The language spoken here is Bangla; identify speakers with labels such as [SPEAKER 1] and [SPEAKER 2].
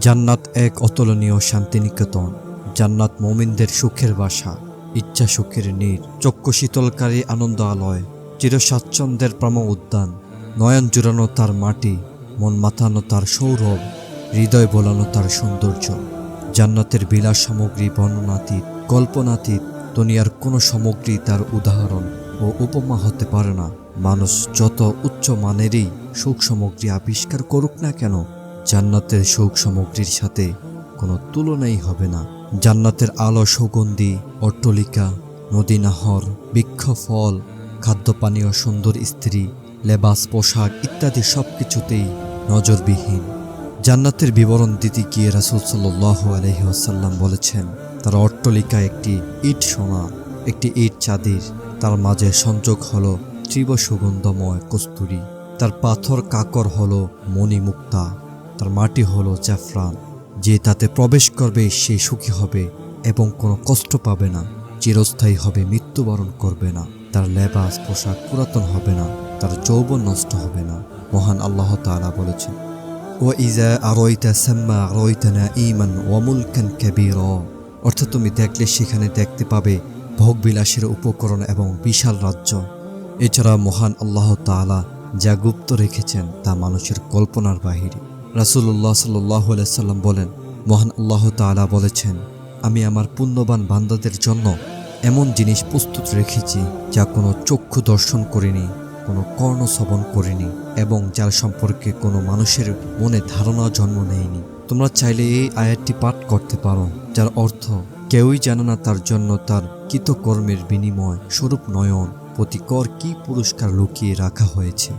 [SPEAKER 1] জান্নাত এক অতুলনীয় শান্তিনিকেতন। জান্নাত মোমিনদের সুখের বাসা, ইচ্ছা সুখের নীর, চক্ষু শীতলকারী আনন্দ আলয়, চিরস্বাচ্ছন্দ্যের প্রম উদ্যান, নয়ন জুড়ানো তার মাটি, মন মাথানো তার সৌরভ, হৃদয় বোলানো তার সৌন্দর্য। জান্নাতের বিলাস সামগ্রী বর্ণনাতীত, কল্পনাতীত, দুনিয়ার কোনো সামগ্রী তার উদাহরণ ও উপমা হতে পারে না। মানুষ যত উচ্চ মানেরই সুখ সামগ্রী আবিষ্কার করুক না কেন জান্নাতের সুখ সামগ্রীর সাথে কোনো তুলনাই হবে না। জান্নাতের আলো সুগন্ধি, অট্টলিকা নদী নাহর বৃক্ষ ফল খাদ্য পানীয় সুন্দর স্ত্রী লেবাস, পোশাক ইত্যাদি সব কিছুতেই নজরবিহীন। জান্নাতের বিবরণ দিতে গিয়ে রাসুল সাল্লাহ আলহিহাসাল্লাম বলেছেন, তার অট্টলিকা একটি ইট সোনা, একটি ইট চাঁদির। তার মাঝে সংযোগ হল তীব্র সুগন্ধময় কস্তুরি। তার পাথর কাকর হল মণিমুক্তা। তার মাটি হলো জাফরান, যে তাতে প্রবেশ করবে সে সুখী হবে এবং কোনো কষ্ট পাবে না, চিরস্থায়ী হবে, মৃত্যুবরণ করবে না, তার লেবাস, পোশাক পুরাতন হবে না, তার যৌবন নষ্ট হবে না, মহান আল্লাহ তাআলা বলেছেন। ও ইজা আরইতা সাম্মা আরইতানা ইমান ওয়ামুলকান কাবীর অর্থাৎ তুমি দেখলে সেখানে দেখতে পাবে ভোগবিলাসের উপকরণ এবং বিশাল রাজ্য। এছাড়া মহান আল্লাহ তাআলা যা গুপ্ত রেখেছেন তা মানুষের কল্পনার বাহিরে। রাসূলুল্লাহ সাল্লাহ সাল্লাম বলেন, মহান আল্লাহ তাআলা বলেছেন, আমি আমার পুণ্যবান বান্দাদের জন্য এমন জিনিস প্রস্তুত রেখেছি যা কোনো চক্ষু দর্শন করিনি, কোনো কর্ণ শ্রবণ করিনি এবং যার সম্পর্কে কোনো মানুষের মনে ধারণা জন্ম নেয়নি। তোমরা চাইলে এই আয়াতটি পাঠ করতে পারো, যার অর্থ, কেউই জানে না তার জন্য তার কৃতকর্মের বিনিময় স্বরূপ নয়ন, প্রতিকর কি পুরস্কার লুকিয়ে রাখা হয়েছে।